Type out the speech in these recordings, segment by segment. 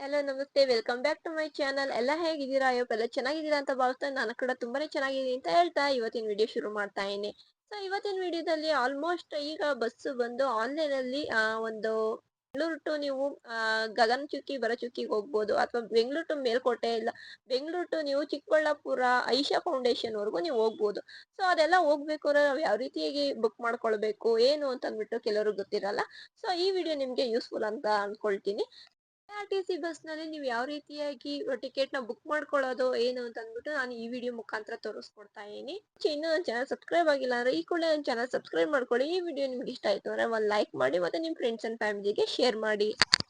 Hello namaste. Welcome back to my channel ಎಲ್ಲ ಹೇಗಿದ್ದೀರಾ? ಅಯ್ಯೋ ಎಲ್ಲ ಚೆನ್ನಾಗಿದ್ದೀರಾ ಅಂತ ಭಾವಿಸ್ತಾ ನಾನು ಕೂಡ ತುಂಬಾನೇ ಚೆನ್ನಾಗಿದ್ದೀನಿ ಅಂತ ಹೇಳ್ತಾ ಇವತ್ತಿನ ವಿಡಿಯೋ ಶುರು ಮಾಡ್ತಾ ಇದ್ದೀನಿ. ಸೊ ಇವತ್ತಿನ ವಿಡಿಯೋದಲ್ಲಿ ಆಲ್ಮೋಸ್ಟ್ ಈಗ ಬಸ್ ಬಂದು ಆನ್ಲೈನ್ ಅಲ್ಲಿ ಒಂದು ಬೆಂಗಳೂರು ಟು ನೀವು ಗಗನ ಚುಕ್ಕಿ ಬರ ಚುಕ್ಕಿಗೆ ಹೋಗ್ಬೋದು ಅಥವಾ ಬೆಂಗಳೂರು ಟು ಮೇಲ್ಕೋಟೆ ಇಲ್ಲ, ಬೆಂಗಳೂರು ಟು ನೀವು ಚಿಕ್ಕಬಳ್ಳಾಪುರ, ಐಶಾ ಫೌಂಡೇಶನ್ ವರೆಗೂ ನೀವು ಹೋಗ್ಬೋದು. ಸೊ ಅದೆಲ್ಲ ಹೋಗ್ಬೇಕು ಅಂದ್ರೆ ನಾವು ಯಾವ ರೀತಿಯಾಗಿ ಬುಕ್ ಮಾಡ್ಕೊಳ್ಬೇಕು, ಏನು ಅಂತ ಅಂದ್ಬಿಟ್ಟು ಕೆಲವರು ಗೊತ್ತಿರಲ್ಲ. ಸೊ ಈ ವಿಡಿಯೋ ನಿಮ್ಗೆ ಯೂಸ್ಫುಲ್ ಅಂತ ಅನ್ಕೊಳ್ತೀನಿ. ಆರ್ ಟಿ ಸಿ ಬಸ್ನಲ್ಲಿ ನೀವು ಯಾವ ರೀತಿಯಾಗಿ ಟಿಕೆಟ್ನ ಬುಕ್ ಮಾಡ್ಕೊಳ್ಳೋದು ಏನು ಅಂತ ಅಂದ್ಬಿಟ್ಟು ನಾನು ಈ ವಿಡಿಯೋ ಮುಖಾಂತರ ತೋರಿಸ್ಕೊಡ್ತಾ ಇದೀನಿ ಇನ್ನೂ ನನ್ನ ಚಾನಲ್ ಸಬ್ಸ್ಕ್ರೈಬ್ ಆಗಿಲ್ಲ ಅಂದ್ರೆ ಈ ಕೂಡ ನನ್ನ ಚಾನಲ್ ಸಬ್ಸ್ಕ್ರೈಬ್ ಮಾಡ್ಕೊಳ್ಳಿ. ಈ ವಿಡಿಯೋ ನಿಮ್ಗೆ ಇಷ್ಟ ಆಯ್ತು ಅಂದ್ರೆ ಒಂದು ಲೈಕ್ ಮಾಡಿ ಮತ್ತೆ ನಿಮ್ಮ ಫ್ರೆಂಡ್ಸ್ ಅಂಡ್ ಫ್ಯಾಮಿಲಿಗೆ ಶೇರ್ ಮಾಡಿ.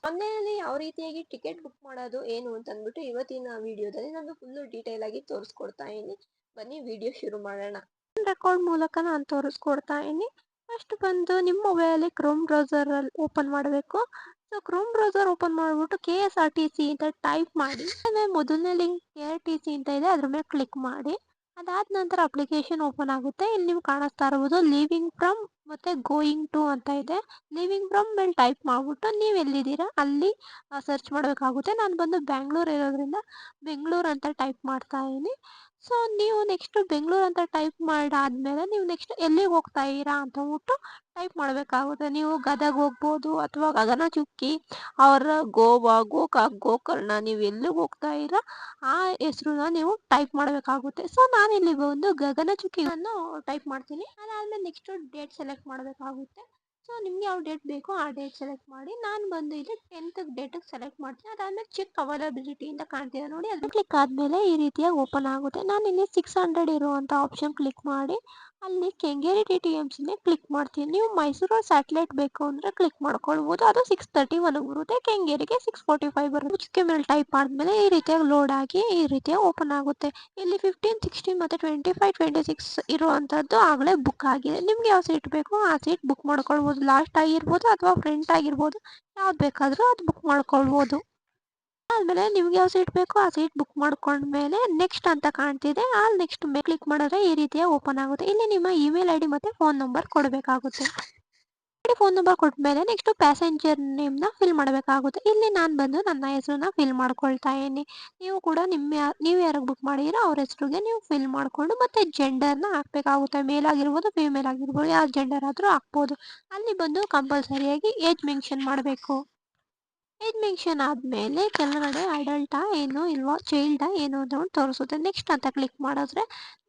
ಆನ್ಲೈನಲ್ಲಿ ಯಾವ ರೀತಿಯಾಗಿ ಟಿಕೆಟ್ ಬುಕ್ ಮಾಡೋದು ಏನು ಅಂತ ಅಂದ್ಬಿಟ್ಟು ಇವತ್ತಿನ ವಿಡಿಯೋದಲ್ಲಿ ನಾನು ಫುಲ್ ಡೀಟೇಲ್ ಆಗಿ ತೋರಿಸ್ಕೊಡ್ತಾ ಇದೀನಿ ಬನ್ನಿ ವಿಡಿಯೋ ಶುರು ಮಾಡೋಣ. ರೆಕಾರ್ಡ್ ಮೂಲಕ ನಾನು ತೋರಿಸ್ಕೊಡ್ತಾ ಇದೀನಿ ಫಸ್ಟ್ ಬಂದು ನಿಮ್ಮ ಮೊಬೈಲಲ್ಲಿ ಕ್ರೋಮ್ ಬ್ರೌಸರ್ ಅಲ್ಲಿ ಓಪನ್ ಮಾಡಬೇಕು. ಸೊ ಕ್ರೋಮ್ ಬ್ರೌಸರ್ ಓಪನ್ ಮಾಡ್ಬಿಟ್ಟು K S R T C ಅಂತ ಟೈಪ್ ಮಾಡಿ ಆಮೇಲೆ ಮೊದಲನೇ link K R T C ಅಂತ ಇದೆ, ಅದ್ರ ಮೇಲೆ ಕ್ಲಿಕ್ ಮಾಡಿ. ಅದಾದ ನಂತರ ಅಪ್ಲಿಕೇಶನ್ ಓಪನ್ ಆಗುತ್ತೆ. ಇಲ್ಲಿ ನೀವು ಕಾಣಿಸ್ತಾ ಇರ್ಬೋದು ಲಿವಿಂಗ್ ಫ್ರಮ್ ಮತ್ತೆ ಗೋಯಿಂಗ್ ಟು ಅಂತ ಇದೆ. ಲಿವಿಂಗ್ ಫ್ರಮ್ ಮೇಲೆ ಟೈಪ್ ಮಾಡ್ಬಿಟ್ಟು ನೀವು ಎಲ್ಲಿದ್ದೀರಾ, ಅಲ್ಲಿ ಸರ್ಚ್ ಮಾಡಬೇಕಾಗುತ್ತೆ. ನಾನು ಬಂದು ಬ್ಯಾಂಗ್ಳೂರ್ ಇರೋದ್ರಿಂದ ಬೆಂಗಳೂರು ಅಂತ ಟೈಪ್ ಮಾಡ್ತಾ ಇದ್ದೀನಿ. ಸೊ ನೀವು ನೆಕ್ಸ್ಟ್ ಬೆಂಗಳೂರು ಅಂತ ಟೈಪ್ ಮಾಡಾದ್ಮೇಲೆ ನೀವು ನೆಕ್ಸ್ಟ್ ಎಲ್ಲಿಗೆ ಹೋಗ್ತಾ ಇದ್ದೀರಾ ಅಂತ ಅಂದ್ಬಿಟ್ಟು ಟೈಪ್ ಮಾಡಬೇಕಾಗುತ್ತೆ. ನೀವು ಗದಗ ಹೋಗ್ಬೋದು ಅಥವಾ ಗಗನಚುಕ್ಕಿ ಅವರ ಗೋವಾ ಗೋಕಾಕ್ ಗೋಕರ್ಣ ನೀವು ಎಲ್ಲಿಗೆ ಹೋಗ್ತಾ ಇರೋ, ಆ ಹೆಸರನ್ನ ನೀವು ಟೈಪ್ ಮಾಡಬೇಕಾಗುತ್ತೆ. ಸೊ ನಾನು ಇಲ್ಲಿ ಬಂದು ಗಗನಚುಕ್ಕಿಯನ್ನು ಟೈಪ್ ಮಾಡ್ತೀನಿ. ಅದಾದ್ಮೇಲೆ ನೆಕ್ಸ್ಟ್ ಡೇಟ್ ಸೆಲೆಕ್ಟ್ ಮಾಡಬೇಕಾಗುತ್ತೆ. ಸೊ ನಿಮ್ಗೆ ಯಾವ ಡೇಟ್ ಬೇಕೋ ಆ ಡೇಟ್ ಸೆಲೆಕ್ಟ್ ಮಾಡಿ, ನಾನು ಬಂದು ಇಲ್ಲಿ ಟೆಂತ್ ಡೇಟಿಗೆ ಸೆಲೆಕ್ಟ್ ಮಾಡ್ತೀನಿ. ಅದಾದ್ಮೇಲೆ ಚೆಕ್ ಅವೈಲಬಿಲಿಟಿ ಅಂತ ಕಾಣ್ತಿದೆ ನೋಡಿ. ಅದು ಕ್ಲಿಕ್ ಆದಮೇಲೆ ಈ ರೀತಿಯಾಗಿ ಓಪನ್ ಆಗುತ್ತೆ. ನಾನು ಇಲ್ಲಿ ಸಿಕ್ಸ್ ಹಂಡ್ರೆಡ್ ಇರುವಂಥ ಆಪ್ಷನ್ ಕ್ಲಿಕ್ ಮಾಡಿ ಅಲ್ಲಿ ಕೆಂಗೇರಿ ಡಿ ಟಿ ಎಂ ಸಿನೇ ಕ್ಲಿಕ್ ಮಾಡ್ತೀನಿ. ನೀವು ಮೈಸೂರು ಸ್ಯಾಟಲೈಟ್ ಬೇಕು ಅಂದರೆ ಕ್ಲಿಕ್ ಮಾಡ್ಕೊಳ್ಬೋದು. ಅದು ಸಿಕ್ಸ್ ತರ್ಟಿ ಒನ್ಗೆ ಬರುತ್ತೆ. ಕೆಂಗೇರಿಗೆ ಸಿಕ್ಸ್ ಫೋರ್ಟಿ ಫೈವ್ ಬರುತ್ತೆ ಚಿಕ್ಕ ಮೇಲೆ ಟೈಪ್ ಆದಮೇಲೆ ಈ ರೀತಿಯಾಗಿ ಲೋಡ್ ಆಗಿ ಈ ರೀತಿಯಾಗಿ ಓಪನ್ ಆಗುತ್ತೆ. ಇಲ್ಲಿ ಫಿಫ್ಟೀನ್ ಸಿಕ್ಸ್ಟೀನ್ ಮತ್ತು ಟ್ವೆಂಟಿ ಫೈವ್ ಟ್ವೆಂಟಿ ಸಿಕ್ಸ್ ಇರುವಂಥದ್ದು ಆಗಲೇ ಬುಕ್ ಆಗಿದೆ. ನಿಮ್ಗೆ ಯಾವ ಸೀಟ್ ಬೇಕು ಆ ಸೀಟ್ ಬುಕ್ ಮಾಡ್ಕೊಳ್ಬೋದು. ಲಾಸ್ಟ್ ಆಗಿರ್ಬೋದು ಅಥವಾ ಫ್ರಂಟ್ ಆಗಿರ್ಬೋದು. ಯಾವ್ದು ಬೇಕಾದರೂ ಅದು ಬುಕ್ ಮಾಡ್ಕೊಳ್ಬೋದು. ಆದ್ಮೇಲೆ ನಿಮ್ಗೆ ಯಾವ ಸೀಟ್ ಬೇಕೋ ಆ ಸೀಟ್ ಬುಕ್ ಮಾಡ್ಕೊಂಡ್ಮೇಲೆ ನೆಕ್ಸ್ಟ್ ಅಂತ ಕಾಣ್ತಿದೆ. ಅಲ್ಲಿ ನೆಕ್ಸ್ಟ್ ಮೇಲೆ ಕ್ಲಿಕ್ ಮಾಡಿದ್ರೆ ಈ ರೀತಿಯ ಓಪನ್ ಆಗುತ್ತೆ. ಇಲ್ಲಿ ನಿಮ್ಮ ಇಮೇಲ್ ಐ ಡಿ ಮತ್ತೆ ಫೋನ್ ನಂಬರ್ ಕೊಡಬೇಕಾಗುತ್ತೆ. ಫೋನ್ ನಂಬರ್ ಕೊಟ್ಟ ಮೇಲೆ ನೆಕ್ಸ್ಟ್ ಪ್ಯಾಸೆಂಜರ್ ನೇಮ್ನ ಫಿಲ್ ಮಾಡಬೇಕಾಗುತ್ತೆ. ಇಲ್ಲಿ ನಾನು ಬಂದು ನನ್ನ ಹೆಸರನ್ನ ಫಿಲ್ ಮಾಡ್ಕೊಳ್ತಾ ಇದ್ದೀನಿ. ನೀವು ಕೂಡ ನಿಮ್ಮ ನೀವು ಯಾರಿಗೆ ಬುಕ್ ಮಾಡಿರೋ ಅವ್ರ ಹೆಸರಿಗೆ ನೀವು ಫಿಲ್ ಮಾಡಿಕೊಂಡು ಮತ್ತೆ ಜೆಂಡರ್ನ ಹಾಕ್ಬೇಕಾಗುತ್ತೆ. ಮೇಲ್ ಆಗಿರ್ಬೋದು ಫಿಮೇಲ್ ಆಗಿರ್ಬೋದು ಯಾವ ಜೆಂಡರ್ ಆದರೂ ಹಾಕ್ಬೋದು. ಅಲ್ಲಿ ಬಂದು ಕಂಪಲ್ಸರಿಯಾಗಿ ಏಜ್ ಮೆನ್ಷನ್ ಮಾಡಬೇಕು. ಏಜ್ ಮೆನ್ಷನ್ ಆದಮೇಲೆ ಕೆಳಗಡೆ ಅಡಲ್ಟಾ ಏನು ಇಲ್ವಾ ಚೈಲ್ಡಾ ಏನು ಅಂತ ಒಂದು ತೋರಿಸುತ್ತೆ. ನೆಕ್ಸ್ಟ್ ಅಂತ ಕ್ಲಿಕ್ ಮಾಡಿದ್ರೆ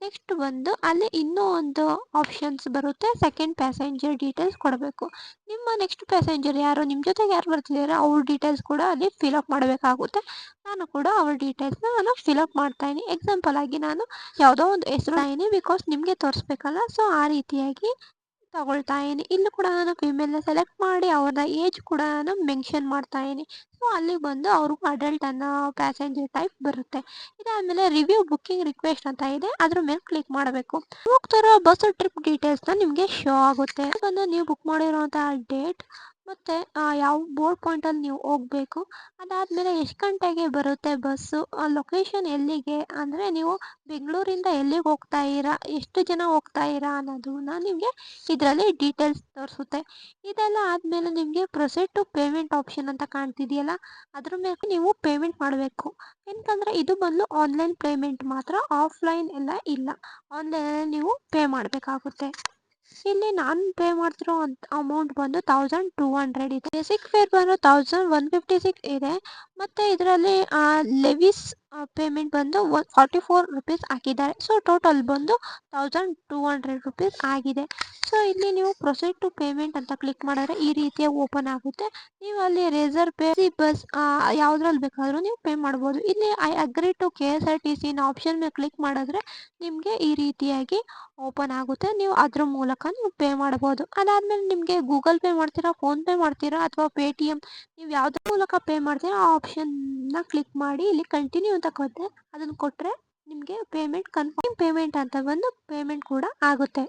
ನೆಕ್ಸ್ಟ್ ಬಂದು ಅಲ್ಲಿ ಇನ್ನೂ ಒಂದು ಆಪ್ಷನ್ಸ್ ಬರುತ್ತೆ. ಸೆಕೆಂಡ್ ಪ್ಯಾಸೆಂಜರ್ ಡೀಟೇಲ್ಸ್ ಕೊಡಬೇಕು. ನಿಮ್ಮ ನೆಕ್ಸ್ಟ್ ಪ್ಯಾಸೆಂಜರ್ ಯಾರು? ನಿಮ್ಮ ಜೊತೆಗೆ ಯಾರು ಬರ್ತಿದ್ದಾರೆ ಅವ್ರ ಡೀಟೇಲ್ಸ್ ಕೂಡ ಅಲ್ಲಿ ಫಿಲಪ್ ಮಾಡಬೇಕಾಗುತ್ತೆ. ನಾನು ಕೂಡ ಅವ್ರ ಡೀಟೇಲ್ಸ್ನ ನಾನು ಫಿಲಪ್ ಮಾಡ್ತಾ ಇದ್ದೀನಿ. ಎಕ್ಸಾಂಪಲ್ ಆಗಿ ನಾನು ಯಾವುದೋ ಒಂದು ಹೆಸರು ಬಿಕಾಸ್ ನಿಮಗೆ ತೋರಿಸ್ಬೇಕಲ್ಲ. ಸೊ ಆ ರೀತಿಯಾಗಿ ತಗೊಳ್ತಾ ಇದೀನಿ ಇಲ್ಲಿ ಕೂಡ ನಾನು ಫಿಮೇಲ್ನ ಸೆಲೆಕ್ಟ್ ಮಾಡಿ ಅವ್ರನ್ನ ಏಜ್ ಕೂಡ ನಾನು ಮೆನ್ಷನ್ ಮಾಡ್ತಾ ಇದೀನಿ ಸೊ ಅಲ್ಲಿ ಬಂದು ಅವ್ರಿಗೂ ಅಡಲ್ಟ್ ಅನ್ನೋ ಪ್ಯಾಸೆಂಜರ್ ಟೈಪ್ ಬರುತ್ತೆ. ಇದಾದಮೇಲೆ ರಿವ್ಯೂ ಬುಕ್ಕಿಂಗ್ ರಿಕ್ವೆಸ್ಟ್ ಅಂತ ಇದೆ. ಅದ್ರ ಮೇಲೆ ಕ್ಲಿಕ್ ಮಾಡಬೇಕು. ಹೋಗ್ತಿರೋ ಬಸ್ ಟ್ರಿಪ್ ಡೀಟೇಲ್ಸ್ನ ನಿಮಗೆ ಶೋ ಆಗುತ್ತೆ. ಬಂದು ನೀವು ಬುಕ್ ಮಾಡಿರುವಂತಹ ಡೇಟ್ ಮತ್ತೆ ಯಾವ ಬೋರ್ಡ್ ಪಾಯಿಂಟಲ್ಲಿ ನೀವು ಹೋಗ್ಬೇಕು, ಅದಾದಮೇಲೆ ಎಷ್ಟು ಗಂಟೆಗೆ ಬರುತ್ತೆ ಬಸ್ಸು ಲೊಕೇಶನ್ ಎಲ್ಲಿಗೆ? ಅಂದರೆ ನೀವು ಬೆಂಗಳೂರಿಂದ ಎಲ್ಲಿಗೆ ಹೋಗ್ತಾ ಇರಾ? ಎಷ್ಟು ಜನ ಹೋಗ್ತಾ ಇರಾ ಅನ್ನೋದನ್ನ ನಿಮಗೆ ಇದರಲ್ಲಿ ಡೀಟೇಲ್ಸ್ ತೋರಿಸುತ್ತೆ. ಇದೆಲ್ಲ ಆದಮೇಲೆ ನಿಮಗೆ ಪ್ರೊಸೆಡ್ ಟು ಪೇಮೆಂಟ್ ಆಪ್ಷನ್ ಅಂತ ಕಾಣ್ತಿದೆಯಲ್ಲ, ಅದ್ರ ಮೇಲೆ ನೀವು ಪೇಮೆಂಟ್ ಮಾಡಬೇಕು. ಏನಕ್ಕಂದರೆ ಇದು ಬಂದು ಆನ್ಲೈನ್ ಪೇಮೆಂಟ್ ಮಾತ್ರ ಆಫ್ಲೈನ್ ಎಲ್ಲ ಇಲ್ಲ. ಆನ್ಲೈನಲ್ಲಿ ನೀವು ಪೇ ಮಾಡಬೇಕಾಗುತ್ತೆ. ಇಲ್ಲಿ ನಾನು ಪೇ ಮಾಡ್ತಿರೋ ಅಮೌಂಟ್ ಬಂದು ತೌಸಂಡ್ ಟೂ ಹಂಡ್ರೆಡ್ ಇದೆ. ಬೇಸಿಕ್ ಫೇರ್ ಬಂದು ತೌಸಂಡ್ ಒನ್ ಫಿಫ್ಟಿ ಸಿಕ್ಸ್ ಇದೆ. ಮತ್ತು ಇದರಲ್ಲಿ ಲೆವಿಸ್ ಪೇಮೆಂಟ್ ಬಂದು ಫಾರ್ಟಿ ಫೋರ್ ರುಪೀಸ್ ಹಾಕಿದ್ದಾರೆ. ಸೊ ಟೋಟಲ್ ಬಂದು ತೌಸಂಡ್ ಟೂ ಹಂಡ್ರೆಡ್ ರುಪೀಸ್ ಆಗಿದೆ. ಸೊ ಇಲ್ಲಿ ನೀವು ಪ್ರೊಸೀಡ್ ಟು ಪೇಮೆಂಟ್ ಅಂತ ಕ್ಲಿಕ್ ಮಾಡಿದ್ರೆ ಈ ರೀತಿಯಾಗಿ ಓಪನ್ ಆಗುತ್ತೆ. ನೀವು ಅಲ್ಲಿ ರೇಸರ್ ಪೇ ಬಸ್ ಯಾವುದ್ರಲ್ಲಿ ಬೇಕಾದರೂ ನೀವು ಪೇ ಮಾಡ್ಬೋದು. ಇಲ್ಲಿ I agree to K S R T ಸಿನ ಆಪ್ಷನ್ ಮೇಲೆ ಕ್ಲಿಕ್ ಮಾಡಿದ್ರೆ ನಿಮಗೆ ಈ ರೀತಿಯಾಗಿ ಓಪನ್ ಆಗುತ್ತೆ. ನೀವು ಅದ್ರ ಮೂಲಕ ನೀವು ಪೇ ಮಾಡ್ಬೋದು. ಅದಾದಮೇಲೆ ನಿಮಗೆ ಗೂಗಲ್ ಪೇ ಮಾಡ್ತೀರಾ ಫೋನ್ಪೇ ಮಾಡ್ತೀರಾ, ಅಥವಾ ಪೇ ಟಿ ಎಂ ನೀವು ಯಾವುದ್ರ ಮೂಲಕ ಪೇ ಮಾಡ್ತೀರಾ, ಆ ಆಪ್ಷನ್ನ ಕ್ಲಿಕ್ ಮಾಡಿ ಇಲ್ಲಿ ಕಂಟಿನ್ಯೂ ಅಂತ ಅದನ್ನು ಕೊಟ್ಟರೆ ನಿಮಗೆ ಪೇಮೆಂಟ್ ಕನ್ಫರ್ಮ್ ಪೇಮೆಂಟ್ ಅಂತ ಬಂದು ಪೇಮೆಂಟ್ ಕೂಡ ಆಗುತ್ತೆ.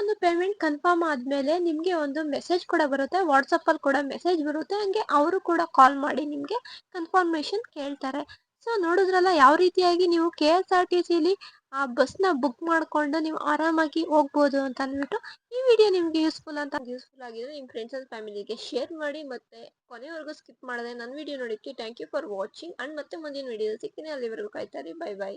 ಒಂದು ಪೇಮೆಂಟ್ ಕನ್ಫರ್ಮ್ ಆದಮೇಲೆ ನಿಮಗೆ ಒಂದು ಮೆಸೇಜ್ ಕೂಡ ಬರುತ್ತೆ ವಾಟ್ಸಪ್ಪಲ್ಲಿ ಕೂಡ ಮೆಸೇಜ್ ಬರುತ್ತೆ, ಹಂಗೆ ಅವರು ಕೂಡ ಕಾಲ್ ಮಾಡಿ ನಿಮಗೆ ಕನ್ಫರ್ಮೇಷನ್ ಕೇಳ್ತಾರೆ. ಸೊ ನೋಡಿದ್ರಲ್ಲ ಯಾವ ರೀತಿಯಾಗಿ ನೀವು ಕೆ ಎಸ್ ಆರ್ ಟಿ ಸಿಲಿ ಆ ಬಸ್ನ ಬುಕ್ ಮಾಡಿಕೊಂಡು ನೀವು ಆರಾಮಾಗಿ ಹೋಗ್ಬೋದು ಅಂತ ಅಂದ್ಬಿಟ್ಟು ಈ ವಿಡಿಯೋ ನಿಮಗೆ ಯೂಸ್ಫುಲ್ ಅಂತ ಯೂಸ್ಫುಲ್ ಆಗಿದ್ರೆ ನಿಮ್ಮ ಫ್ರೆಂಡ್ಸ್ ಅಂಡ್ ಫ್ಯಾಮಿಲಿಗೆ ಶೇರ್ ಮಾಡಿ ಮತ್ತೆ ಕೊನೆವರೆಗೂ ಸ್ಕಿಪ್ ಮಾಡದೆ ನನ್ನ video ನೋಡಿಕ್ಕೆ thank you for watching and ಮತ್ತೆ ಮುಂದಿನ ವಿಡಿಯೋ ಸಿಗ್ತೀನಿ. ಅಲ್ಲಿವರೆಗೂ ಕಾಯ್ತಾರೆ ಬೈ ಬೈ